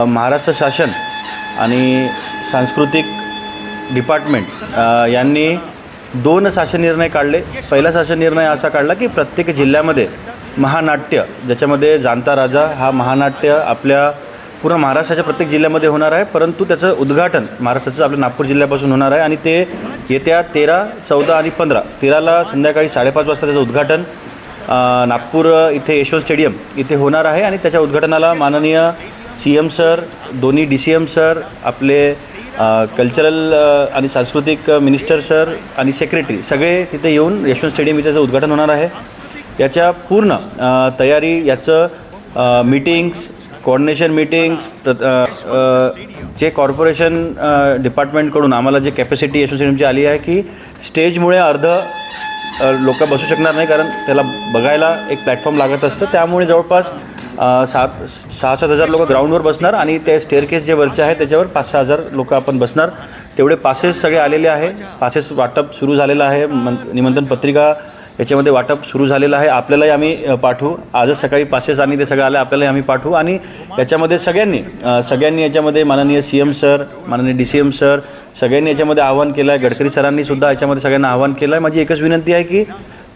महाराष्ट्र शासन आणि सांस्कृतिक डिपार्टमेंट यांनी दोन शासन निर्णय काढले. पहिला शासन निर्णय असा काढला की प्रत्येक जिल्ह्यामध्ये महानाट्य ज्याच्यामध्ये जाणता राजा हा महानाट्य आपल्या पूर्ण महाराष्ट्राच्या प्रत्येक जिल्ह्यामध्ये होणार आहे परंतु त्याचं उद्घाटन महाराष्ट्राचं आपल्या नागपूर जिल्ह्यापासून होणार आहे आणि ते येत्या तेरा चौदा आणि पंधरा तेराला संध्याकाळी साडेपाच वाजता त्याचं उद्घाटन नागपूर इथे यशवंत स्टेडियम इथे होणार आहे आणि त्याच्या उद्घाटनाला माननीय सी एम सर दोन्ही डी सी एम सर आपले कल्चरल आणि सांस्कृतिक मिनिस्टर सर आणि सेक्रेटरी सगळे तिथे येऊन यशवंत स्टेडियम इथे जे उद्घाटन होणार आहे याच्या पूर्ण तयारी याचं मीटिंग्स कोऑर्डिनेशन मीटिंग्स जे कॉर्पोरेशन डिपार्टमेंटकडून आम्हाला जे कॅपॅसिटी यशवंत स्टेडियमची आली आहे की स्टेजमुळे अर्ध लोक बसू शकणार नाही कारण त्याला बघायला एक प्लॅटफॉर्म लागत असतं. त्यामुळे जवळपास सात सहा सात हजार लोक ग्राउंडवर बसणार आणि ते स्टेअरकेस जे वरचे आहे त्याच्यावर पाच सहा हजार लोक आपण बसणार. तेवढे पासेस सगळे आलेले आहे. पासेस वाटप सुरू झालेलं आहे. मन निमंत्रण पत्रिका याच्यामध्ये वाटप सुरू झालेलं आहे. आपल्यालाही आम्ही पाठवू. आजच सकाळी पासेस आणि ते सगळं आलं आपल्यालाही आम्ही पाठवू. आणि याच्यामध्ये सगळ्यांनी सगळ्यांनी याच्यामध्ये माननीय सी एम सर माननीय डी सी एम सर सगळ्यांनी याच्यामध्ये आवाहन केलं आहे गडकरी सरांनी सुद्धा याच्यामध्ये सगळ्यांना आवाहन केलं आहे माझी एकच विनंती आहे की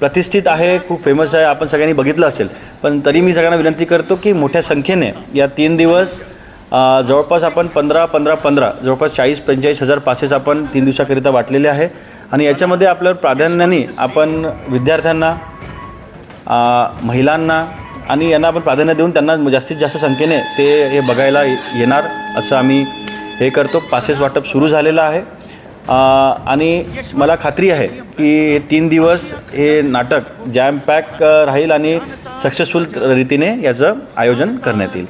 प्रतिष्ठित आहे खूप फेमस आहे आपण सगळ्यांनी बघितलं असेल. पण तरी मी सगळ्यांना विनंती करतो की मोठ्या संख्येने या तीन दिवस जवळपास आपण पंधरा पंधरा पंधरा जवळपास चाळीस पंचेचाळीस हजार पासेस आपण तीन दिवसाकरिता वाटलेले आहे. आणि याच्यामध्ये आपल्याला प्राधान्याने आपण विद्यार्थ्यांना महिलांना आणि यांना आपण प्राधान्य देऊन त्यांना जास्तीत जास्त संख्येने ते हे बघायला येणार असं आम्ही हे करतो. पासेस वाटप सुरू झालेलं आहे. आणि मला खात्री आहे की तीन दिवस हे नाटक जॅम पॅक राहील आणि सक्सेसफुल रीतीने याचं आयोजन करण्यात येईल.